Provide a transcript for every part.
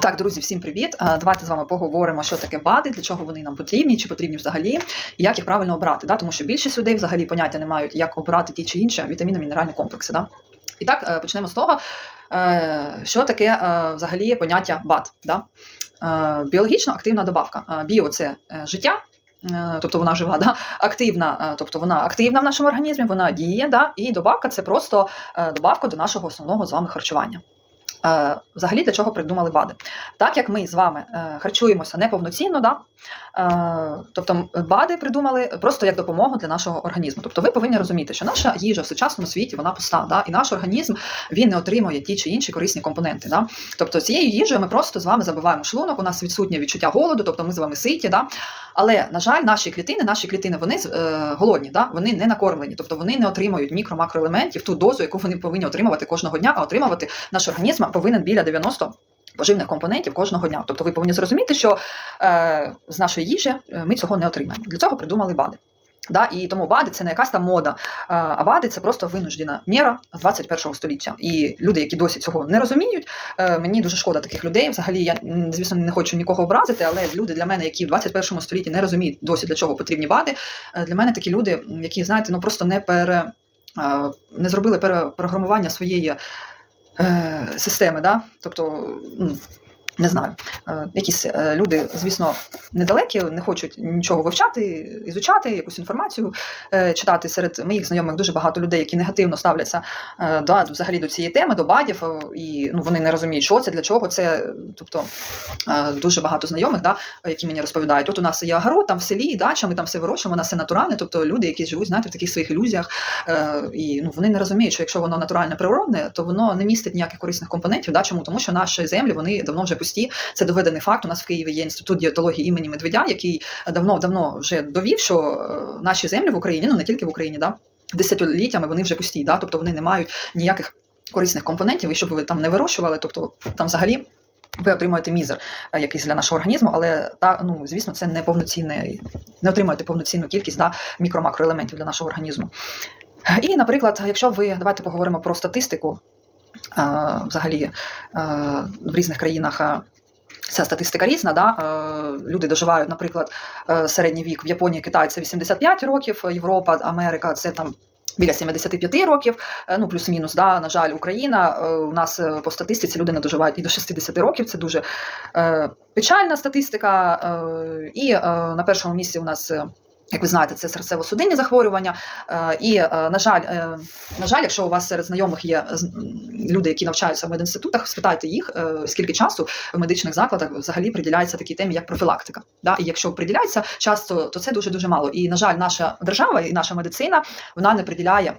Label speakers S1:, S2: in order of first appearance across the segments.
S1: І так, друзі, всім привіт! Давайте з вами поговоримо, що таке БАДи, для чого вони нам потрібні, чи потрібні взагалі, і як їх правильно обрати. Да? Тому що більшість людей взагалі поняття не мають, як обрати ті чи інші вітамінно-мінеральні комплекси. Да? І так, е, почнемо з того, е, що таке е, взагалі поняття БАД. Да? Е, Біологічно активна добавка. Е, Біо це е, життя. е, Тобто вона жива, да? активна, е, тобто вона активна в нашому організмі, вона діє, да? і добавка це просто е, добавка до нашого основного з вами харчування. Е, Взагалі для чого придумали БАДи? Так як ми з вами е, харчуємося неповноцінно, да? е, тобто БАДи придумали просто як допомогу для нашого організму. Тобто ви повинні розуміти, що наша їжа в сучасному світі вона пуста, да? і наш організм він не отримує ті чи інші корисні компоненти. Да? Тобто цією їжею ми просто з вами забиваємо шлунок, у нас відсутнє відчуття голоду, тобто ми з вами ситі. Да? Але, на жаль, наші клітини, наші клітини вони голодні, да? вони не накормлені, тобто вони не отримують мікро-макроелементів, ту дозу, яку вони повинні отримувати кожного дня, а отримувати наш організм повинен біля 90 поживних компонентів кожного дня. Тобто ви повинні зрозуміти, що е, з нашої їжі е, ми цього не отримаємо. Для цього придумали БАДи. Да, і тому БАДи це не якась там мода, а, а БАДи це просто винуждена міра з 21 століття. І люди, які досі цього не розуміють, е, мені дуже шкода таких людей. Взагалі, я звісно не хочу нікого образити, але люди для мене, які в 21 столітті не розуміють досі для чого потрібні БАДи, е, для мене такі люди, які знаєте, ну просто не пере е, не зробили перепрограмування своєї е, системи, да? тобто. Не знаю, е, якісь е, люди, звісно, недалекі, не хочуть нічого вивчати, ізучати, якусь інформацію е, читати. Серед моїх знайомих дуже багато людей, які негативно ставляться да, взагалі до цієї теми, до бадів, і ну, вони не розуміють, що це, для чого це. Тобто дуже багато знайомих, да, які мені розповідають, от у нас є огород, там в селі, дача, ми там все вирощуємо, у нас все натуральне, тобто люди, які живуть, знаєте, в таких своїх ілюзіях, і ну, вони не розуміють, що якщо воно натуральне природне, то воно не містить ніяких корисних компонентів. Да? Чому? Тому що наші землі вони давно вже пусті. Це доведений факт. У нас в Києві є інститут дієтології імені Медведя, який давно-давно вже довів, що е, наші землі в Україні, ну не тільки в Україні, да, десятиліттями вони вже пусті, да? тобто вони не мають ніяких корисних компонентів, і щоб ви там не вирощували, тобто там взагалі. Ви отримуєте мізер е, якийсь для нашого організму, але та ну звісно, це не повноцінне, не отримуєте повноцінну кількість да, мікро-макроелементів для нашого організму. І, наприклад, якщо ви давайте поговоримо про статистику, взагалі е, в різних країнах. е, Ця статистика різна, да? е, люди доживають, наприклад, середній вік в Японії, Китаї це 85 років, Європа, Америка це там біля 75 років, ну плюс-мінус. Да? На жаль, Україна у нас по статистиці люди не доживають і до 60 років. Це дуже печальна статистика. І на першому місці у нас. Як ви знаєте, це серцево-судинні захворювання. Е, І, е, на жаль, е, на жаль, якщо у вас серед знайомих є люди, які навчаються в медінститутах, спитайте їх, скільки часу в медичних закладах взагалі приділяється такій темі, як профілактика. І якщо приділяється часто, то це дуже дуже мало. І на жаль, наша держава і наша медицина вона не приділяє.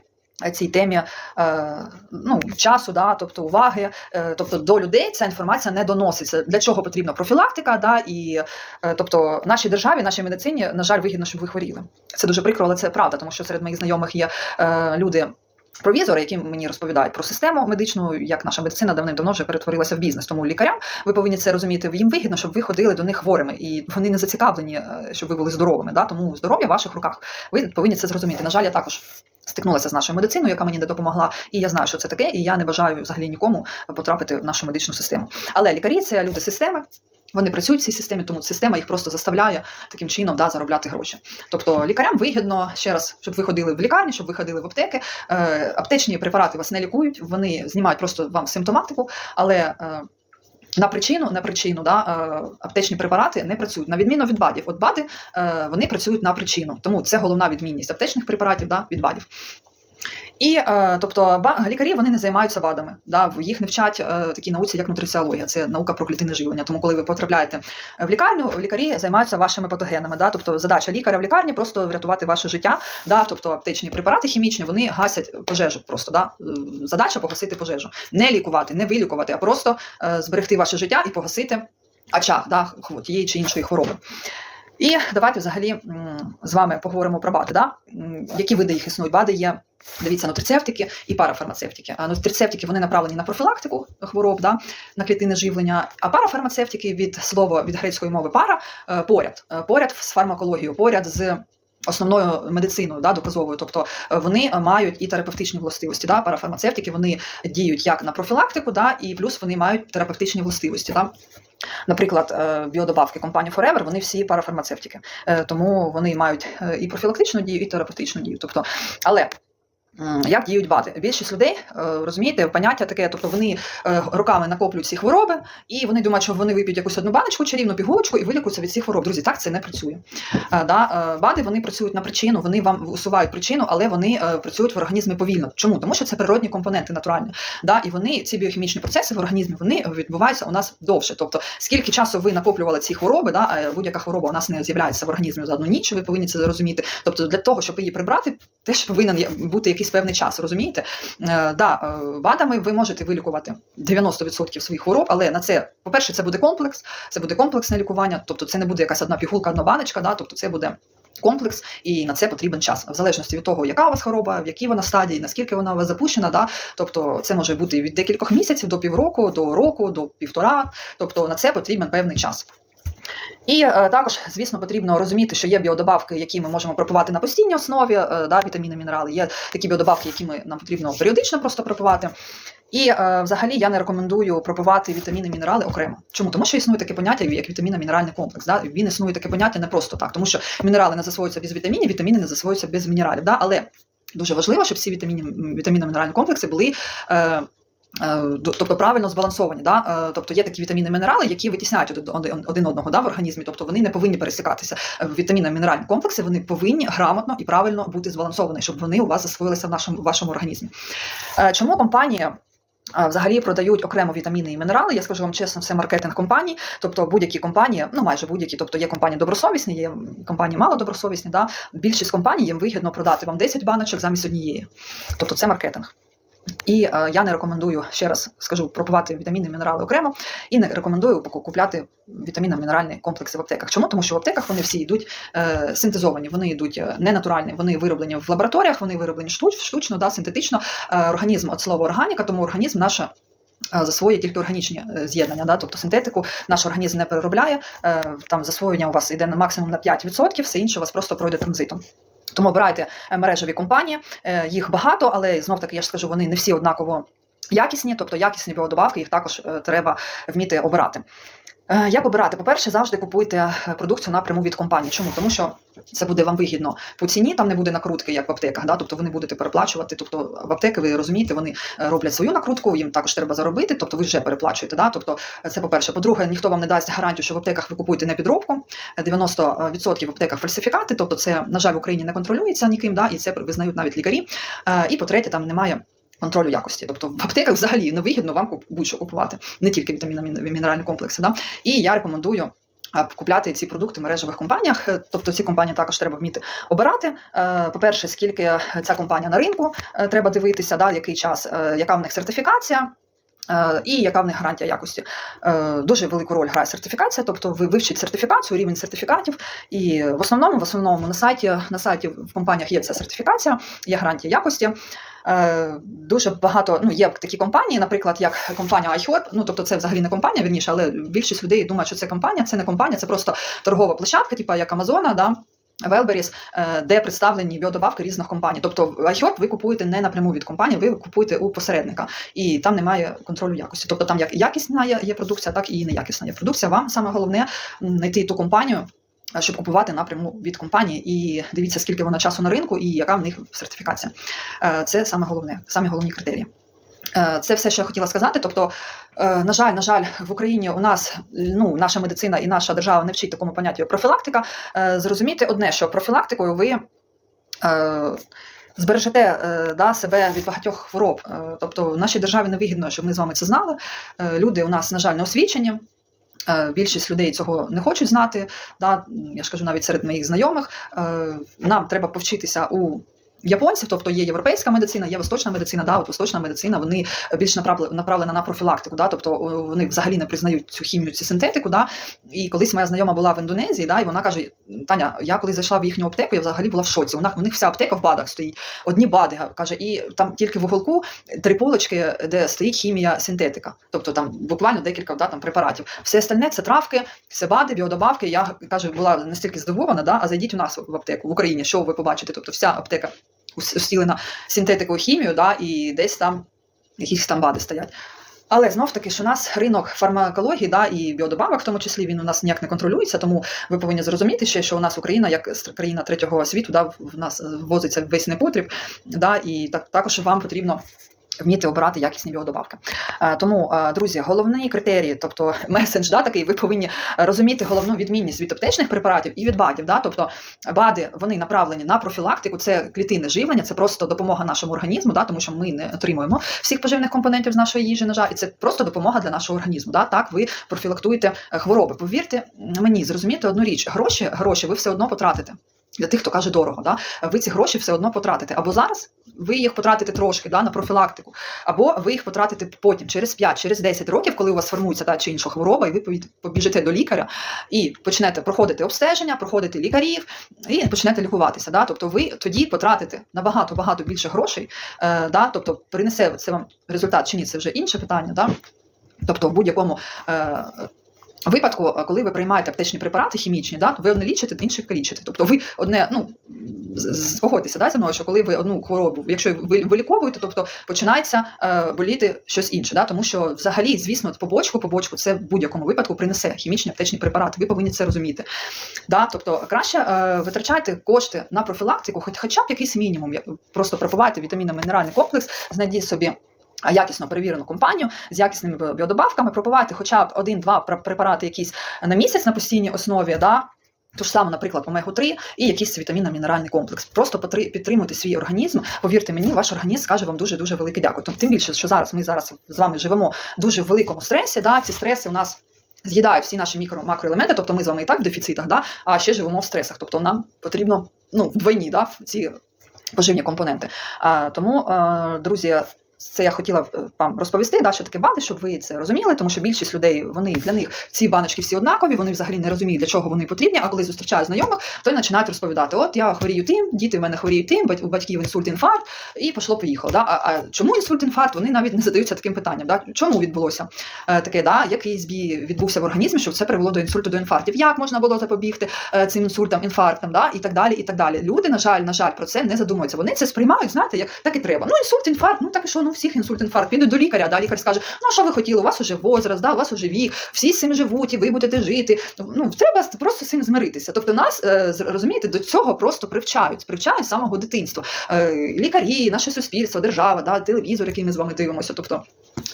S1: Цій темі е, ну, часу, да, тобто уваги, е, тобто до людей ця інформація не доноситься. Для чого потрібна профілактика? Да, і е, тобто нашій державі, нашій медицині, на жаль, вигідно, щоб ви хворіли. Це дуже прикро, але це правда, тому що серед моїх знайомих є люди. Провізори, які мені розповідають про систему медичну, як наша медицина давним-давно вже перетворилася в бізнес. Тому лікарям ви повинні це розуміти. Їм вигідно, щоб ви ходили до них хворими, і вони не зацікавлені, е, щоб ви були здоровими. Да? Тому здоров'я в ваших руках. Ви повинні це зрозуміти. На жаль, я також стикнулася з нашою медициною, яка мені не допомогла, і я знаю, що це таке, і я не бажаю взагалі нікому потрапити в нашу медичну систему. Але лікарі це люди системи. Вони працюють в цій системі, тому система їх просто заставляє таким чином да, заробляти гроші. Тобто лікарям вигідно ще раз, щоб ви ходили в лікарні, щоб ви ходили в аптеки. Е, аптечні препарати вас не лікують, вони знімають просто вам симптоматику, але е, на причину, на причину, да, е, аптечні препарати не працюють. На відміну від БАДів. От БАДи е, вони працюють на причину. Тому це головна відмінність аптечних препаратів да, від БАДів. І е, тобто лікарі вони не займаються БАДами. Да, їх не вчать е, такій науці, як нутриціологія, це наука про клітинне живлення. Тому, коли ви потрапляєте в лікарню, лікарі займаються вашими патогенами. Да, тобто задача лікаря в лікарні просто врятувати ваше життя. Да, тобто аптечні препарати хімічні вони гасять пожежу. Просто да, Е, задача погасити пожежу, не лікувати, не вилікувати, а просто зберегти ваше життя і погасити очаг да, тієї чи іншої хвороби. І давайте взагалі з вами поговоримо про БАДи. Да? Які види їх існують? БАДи є, дивіться, нутрицептики і парафармацевтики. А нутрицептики вони направлені на профілактику хвороб, да? на клітинне живлення, а парафармацевтики від слова від грецької мови пара е, поряд, Е, поряд з фармакологією, поряд з. Основною медициною да, доказовою, тобто е, вони мають і терапевтичні властивості. Да, парафармацевтики вони діють як на профілактику, да, і плюс вони мають терапевтичні властивості. Да. Наприклад, е, біодобавки компанії Forever, вони всі парафармацевтики, Е, тому вони мають е, і профілактичну дію, і терапевтичну дію. Тобто, але як діють БАДи? Більшість людей е, розумієте, поняття таке, тобто вони е, роками накоплюють ці хвороби, і вони думають, що вони вип'ють якусь одну баночку, чарівну пігулочку і вилікуються від цих хвороб. Друзі, так це не працює. Е, Да? БАДи вони працюють на причину, вони вам усувають причину, але вони працюють в організмі повільно. Чому? Тому що це природні компоненти натуральні. Да? І вони, ці біохімічні процеси в організмі, вони відбуваються у нас довше. Тобто, скільки часу ви накоплювали ці хвороби, да? будь-яка хвороба у нас не з'являється в організмі за одну ніч, ви повинні це зрозуміти. Тобто, для того, щоб її прибрати, теж повинен бути якийсь певний час, розумієте? Е, да, е, БАДами ви можете вилікувати 90% своїх хвороб, але на це, по-перше, це буде комплекс, це буде комплексне лікування, тобто це не буде якась одна пігулка, одна баночка, да? тобто це буде. Комплекс, і на це потрібен час, в залежності від того, яка у вас хвороба, в якій вона стадії, наскільки вона у вас запущена. Да? Тобто це може бути від декількох місяців до півроку, до року, до півтора. Тобто на це потрібен певний час. І е, також, звісно, потрібно розуміти, що є біодобавки, які ми можемо пропивати на постійній основі, е, да, вітаміни, мінерали. Є такі біодобавки, які ми, нам потрібно періодично просто пропивати. І е, взагалі я не рекомендую пропивати вітаміни, мінерали окремо. Чому? Тому що існує таке поняття, як вітамінно-мінеральний комплекс. Да? Він існує таке поняття не просто так, тому що мінерали не засвоюються без вітамінів, вітаміни не засвоюються без мінералів. Да? Але дуже важливо, щоб ці вітаміни, вітамінно-мінеральні комплекси були. Е, Тобто правильно збалансовані, да? Е, тобто є такі вітаміни мінерали, які витісняють один- одного да, в організмі, тобто вони не повинні пересікатися. Е, Вітамінно-мінеральні комплекси вони повинні грамотно і правильно бути збалансовані, щоб вони у вас засвоїлися в нашому в вашому організмі. Е, Чому компанія? е, Взагалі продають окремо вітаміни і мінерали. Я скажу вам чесно, все маркетинг компаній. Тобто будь-які компанії, ну майже будь-які, тобто є компанії добросовісні, є компанії малодобросовісні. Да? Більшість компаній їм вигідно продати вам 10 баночок замість однієї. Тобто це маркетинг. І е, я не рекомендую ще раз скажу пропивати вітаміни, мінерали окремо, і не рекомендую купляти вітамінно-мінеральні комплекси в аптеках. Чому? Тому що в аптеках вони всі йдуть е, синтезовані, вони йдуть е, не натуральні, вони вироблені в лабораторіях, вони вироблені штуч, штучно, да, синтетично. Е, організм от слова органіка, тому організм наше. е, Засвоює тільки органічні е, з'єднання, да? тобто синтетику наш організм не переробляє. Там засвоєння у вас йде на максимум на 5%, все інше у вас просто пройде транзитом. Тому обирайте е, мережеві компанії, е, їх багато, але знов таки я ж скажу, вони не всі однаково якісні, тобто якісні біодобавки, їх також е, треба вміти обирати. Е, Як обирати? По-перше, завжди купуйте е, продукцію напряму від компанії. Чому? Тому що це буде вам вигідно по ціні, там не буде накрутки, як в аптеках. Да? Тобто ви не будете переплачувати. Тобто в аптеки, ви розумієте, вони е, роблять свою накрутку, їм також треба заробити, тобто ви вже переплачуєте. Да? Тобто це по-перше. По-друге, ніхто вам не дасть гарантію, що в аптеках ви купуєте не підробку. Е, 90% в аптеках фальсифікати, тобто це, на жаль, в Україні не контролюється ніким, да? і це визнають навіть лікарі. І по-третє, там немає. Контролю якості, тобто в аптеках взагалі невигідно вам будь-що купувати, не тільки вітамінно-мінеральні комплекси. Да? І я рекомендую купляти ці продукти в мережевих компаніях. Тобто ці компанії також треба вміти обирати. Е, По-перше, скільки ця компанія на ринку, е, треба дивитися, да, який час, е, яка в них сертифікація. Е, І яка в них гарантія якості? Е, Дуже велику роль грає сертифікація, тобто ви вивчіть сертифікацію, рівень сертифікатів. І в основному, в основному на сайті на сайті в компаніях є ця сертифікація, є гарантія якості. Е, Дуже багато ну є такі компанії, наприклад, як компанія iHerb, ну тобто це взагалі не компанія, вірніше, але більшість людей думають, що це компанія. Це не компанія, це просто торгова площадка, типу як Амазона, да. Велберіс, де представлені біодобавки різних компаній. Тобто iHerb ви купуєте не напряму від компанії, ви купуєте у посередника, і там немає контролю якості. Тобто там як якісна є, продукція, так і неякісна є продукція. Вам саме головне знайти ту компанію, е, щоб купувати напряму від компанії, і дивіться, скільки вона часу на ринку і яка в них сертифікація. Е, Це саме головне, самі головні критерії. Е, Це все, що я хотіла сказати. Тобто, на жаль, на жаль, в Україні у нас ну наша медицина і наша держава не вчить такому поняттю профілактика. Е, Зрозумійте одне, що профілактикою ви. е, Збережете е, да, себе від багатьох хвороб. Е, Тобто в нашій державі не вигідно, щоб ми з вами це знали. Е, Люди у нас, на жаль, не освічені. Е, Більшість людей цього не хочуть знати. Да? Я ж кажу, навіть серед моїх знайомих. Е, Нам треба повчитися у японців, тобто є європейська медицина, є восточна медицина. Да? От восточна медицина вони більш направлена, на профілактику. Да? Тобто вони взагалі не признають цю хімію, цю синтетику. Да? І колись моя знайома була в Індонезії, да? і вона каже: Таня, я коли зайшла в їхню аптеку, я взагалі була в шоці. У них, у них вся аптека в бадах стоїть, одні бади каже, і там тільки в уголку три полочки, де стоїть хімія синтетика. Тобто там буквально декілька да, там, препаратів. Все остальне це травки, це бади, біодобавки. Я каже, була настільки здивована, да? а зайдіть у нас в аптеку в Україні. Що ви побачите? Тобто вся аптека ус- устілена хімію, да? і десь там якісь там бади стоять. Але знов таки, що у нас ринок фармакології да, і біодобавок, в тому числі він у нас ніяк не контролюється, тому ви повинні зрозуміти ще, що у нас Україна, як країна третього світу, да, в нас ввозиться весь непотріб, да, і так, також вам потрібно. Вміти обирати якісні біодобавки. Е, Тому, е, друзі, головні критерії, тобто месендж, да, такий, ви повинні розуміти головну відмінність від аптечних препаратів і від БАДів. Да? Тобто БАДи вони направлені на профілактику, це клітинне живлення, це просто допомога нашому організму, да? тому що ми не отримуємо всіх поживних компонентів з нашої їжі, на жаль, і це просто допомога для нашого організму. Да? Так ви профілактуєте е, хвороби. Повірте мені, зрозуміти одну річ: гроші, гроші ви все одно потратите. Для тих, хто каже дорого, да? ви ці гроші все одно потратите. Або зараз ви їх потратите трошки да, на профілактику, або ви їх потратите потім, через 5, через 10 років, коли у вас формується та чи інша хвороба, і ви побіжите до лікаря і почнете проходити обстеження, проходити лікарів і почнете лікуватися. Да? Тобто ви тоді потратите набагато багато більше грошей, е, да? тобто принесе це вам результат чи ні, це вже інше питання. Да? Тобто, в будь-якому е, випадку, е, коли ви приймаєте аптечні препарати хімічні, да, ви одне лічите, інших калічите. Тобто ви одне, ну з- з- погодьтеся да, зі мною, що коли ви одну хворобу, якщо ви виліковуєте, тобто починається е, боліти щось інше. Да, тому що взагалі, звісно, побочку, побочку це в будь-якому випадку принесе хімічні аптечні препарати. Ви повинні це розуміти. Да, тобто краще е, витрачайте кошти на профілактику, хоч хоча б якийсь мінімум. Просто пропивайте вітамінно-мінеральний комплекс, знайдіть собі. А, Якісно перевірену компанію з якісними біодобавками, пропивайте хоча б один-два препарати якісь на місяць на постійній основі, да, ту ж саму, наприклад, омегу 3 і якийсь вітамінно-мінеральний комплекс. Просто підтримуйте свій організм. Повірте мені, ваш організм скаже вам дуже дуже велике дякую. Тим більше, що зараз ми зараз з вами живемо дуже в великому стресі. Да, ці стреси у нас. З'їдають всі наші мікро макроелементи, тобто ми з вами і так в дефіцитах, да, а ще живемо в стресах. Тобто нам потрібно ну, вдвойні да, ці поживні компоненти. А, тому, е, друзі, це я хотіла е, вам розповісти, да, що таке БАДи, щоб ви це розуміли, тому що більшість людей вони для них ці баночки всі однакові, вони взагалі не розуміють, для чого вони потрібні. А коли зустрічають знайомих, то й починають розповідати: от я хворію тим, діти в мене хворіють тим, у батьків інсульт, інфаркт, і пішло поїхало. Да? А, а чому інсульт, інфаркт? Вони навіть не задаються таким питанням. Да? Чому відбулося е, таке, да? який збій відбувся в організмі, щоб це привело до інсульту, до інфарктів? Як можна було запобігти е, цим інсультам, інфарктам, да? і так далі, і так далі. Люди, на жаль, на жаль, про це не задумуються. Вони це сприймають, знаєте, як так і треба. Ну, інсульт, інфаркт, ну так і що, ну всіх інсульт, інфаркт. Підуть до лікаря, да, лікар скаже, ну що ви хотіли? У вас уже возраст, да, у вас уже вік, всі з цим живуть, і ви будете жити. Ну треба просто з цим змиритися. Тобто нас е, розумієте, до цього просто привчають, привчають з самого дитинства. Е, лікарі, наше суспільство, держава, да, телевізор, який ми з вами дивимося. Тобто.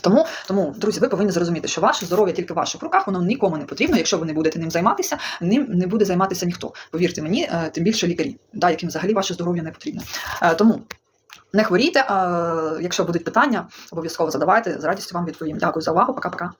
S1: Тому, тому, друзі, ви повинні зрозуміти, що ваше здоров'я тільки в ваших руках, воно нікому не потрібно. Якщо ви не будете ним займатися, ним не буде займатися ніхто. Повірте мені, е, тим більше лікарі, да, яким взагалі ваше здоров'я не потрібно. Тому не хворійте. е, Якщо будуть питання, обов'язково задавайте. З радістю вам відповім. Дякую за увагу. Пока-пока.